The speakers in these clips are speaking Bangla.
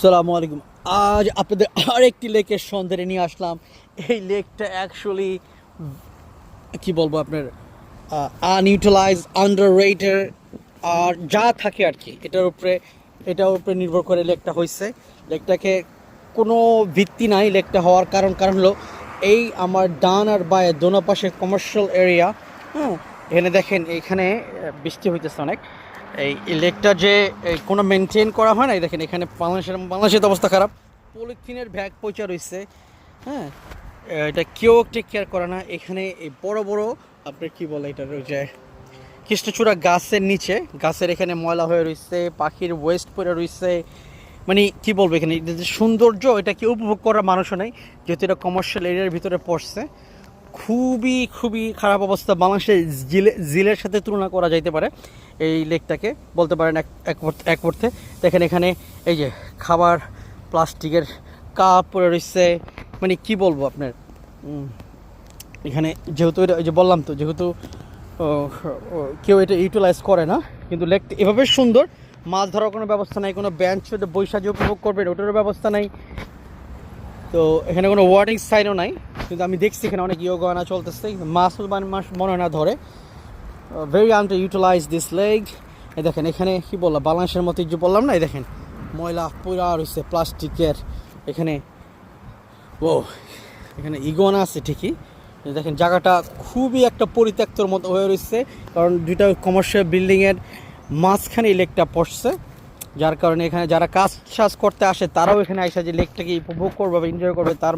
আসসালামু আলাইকুম। আজ আপনাদের আরেকটি লেকের সন্ধানে নিয়ে আসলাম। এই লেকটা অ্যাকচুয়ালি কি বলব আপনার আনইউটিলাইজ আন্ডার রেটের আর যা থাকে আর কি, এটার উপরে এটার উপরে নির্ভর করে লেকটা হয়েছে লেকটাকে কোনো ভিত্তি নাই, লেকটা হওয়ার কারণ কারণ হলো এই আমার ডান আর বায়ে দোনো পাশে কমার্শিয়াল এরিয়া হ্যাঁ এখানে দেখেন, এখানে বৃষ্টি হইতেছে অনেক। এই লেকটা যে কোনো মেনটেন করা হয় না এই দেখেন এখানে বাংলাদেশের বাংলাদেশের অবস্থা খারাপ। পলিথিনের ব্যাগ পচা রয়েছে হ্যাঁ? এটা কেউ টেক কেয়ার করে না। এখানে এই বড় বড়, আপনার কি বলে এটা রয়েছে কৃষ্ণচূড়া গাছের নিচে, গাছের এখানে ময়লা হয়ে রয়েছে পাখির ওয়েস্ট পড়ে রয়েছে মানে কি বলব এখানে যে সৌন্দর্য, এটা কি উপভোগ করার মানুষও নেই, যেহেতু এটা কমার্শিয়াল এরিয়ার ভিতরে পড়ছে। খুবই খুবই খারাপ অবস্থা বাংলাদেশের জিলে জিলের সাথে তুলনা করা যাইতে পারে। এই লেকটাকে বলতে পারেন এক অর্থ- দেখেন এখানে এই যে খাবার, প্লাস্টিকের কাপ পড়ে রয়েছে মানে কি বলব আপনার? এখানে যেহেতু এটা ওই যে বললাম তো, যেহেতু কেউ এটা ইউটিলাইজ করে না, কিন্তু লেক এভাবে সুন্দর। মাছ ধরার কোনো ব্যবস্থা নাই, কোনো বেঞ্চ বৈশাখী উপভোগ করবে ওটারও ব্যবস্থা নাই। তো এখানে কোনো ওয়ার্ডিং সাইনও নাই, কিন্তু আমি দেখছি এখানে অনেক ইয়োগা আনা চলতেছে মানে মাছ মনে না ধরে। Very underutilize this leg এই দেখেন, এখানে কি বললাম বাংলাদেশের মতো যে বললাম না, এই দেখেন, ময়লা পুরা রয়েছে প্লাস্টিকের। এখানে ও এখানে ইগোনা আছে ঠিকই। দেখেন, জায়গাটা খুবই একটা পরিত্যক্তর মতো হয়ে রয়েছে কারণ দুইটা কমার্শিয়াল বিল্ডিংয়ের মাঝখানে এই লেকটা পড়ছে। যার কারণে এখানে যারা কাজ সাজ করতে আসে, তারাও এখানে এসে যে লেকটাকে উপভোগ করবে বা এনজয় করবে, তার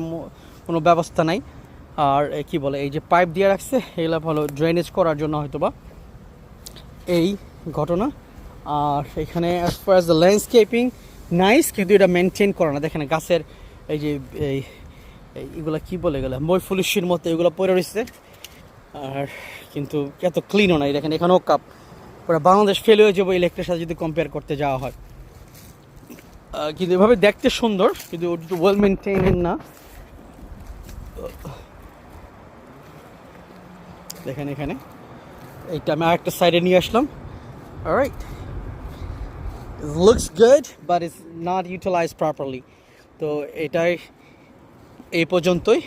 কোনো ব্যবস্থা নাই। আর কি বলে, এই যে পাইপ দিয়ে রাখছে, এগুলো হলো ড্রেনেজ করার জন্য হয়তো বা এই ঘটনা। আর এখানে as far as the landscaping nice কিন্তু এটা মেনটেন করে না। দেখেন গাছের এই যে, এই এই এগুলো কী বলে গেলে ময়ফুলিশির মতো এগুলো পড়ে রয়েছে। আর কিন্তু এত ক্লিনও নাই। দেখেন এখানেও কাপ। পুরো বাংলাদেশ ফেল হয়ে যাব ইলেকট্রিক সাথে যদি কম্পেয়ার করতে যাওয়া হয়। কিন্তু এভাবে দেখতে সুন্দর, কিন্তু ওয়েল মেনটেন না। দেখেন এখানে। এইটা আমি আরেকটা সাইডে নিয়ে আসলাম। Right looks good but is not utilize properly তো এটাই এই পর্যন্তই।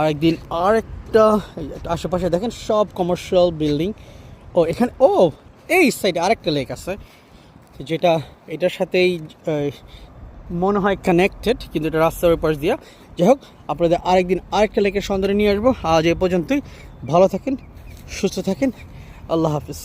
আরেকদিন এই একটা আশেপাশে দেখেন সব কমার্শিয়াল বিল্ডিং ও, এখানে, ও, এই সাইডে আরেকটা লেক আছে, যেটা, এটার সাথেই মনে হয় কানেক্টেড কিন্তু এটা রাস্তার ওপাশ পাশ দিয়া। যাই হোক, আপনাদের আরেকদিন আরেকটা লেকের সন্ধানে নিয়ে আসব। আজ এ পর্যন্তই, ভালো থাকেন, সুস্থ থাকেন, আল্লাহ হাফিজ।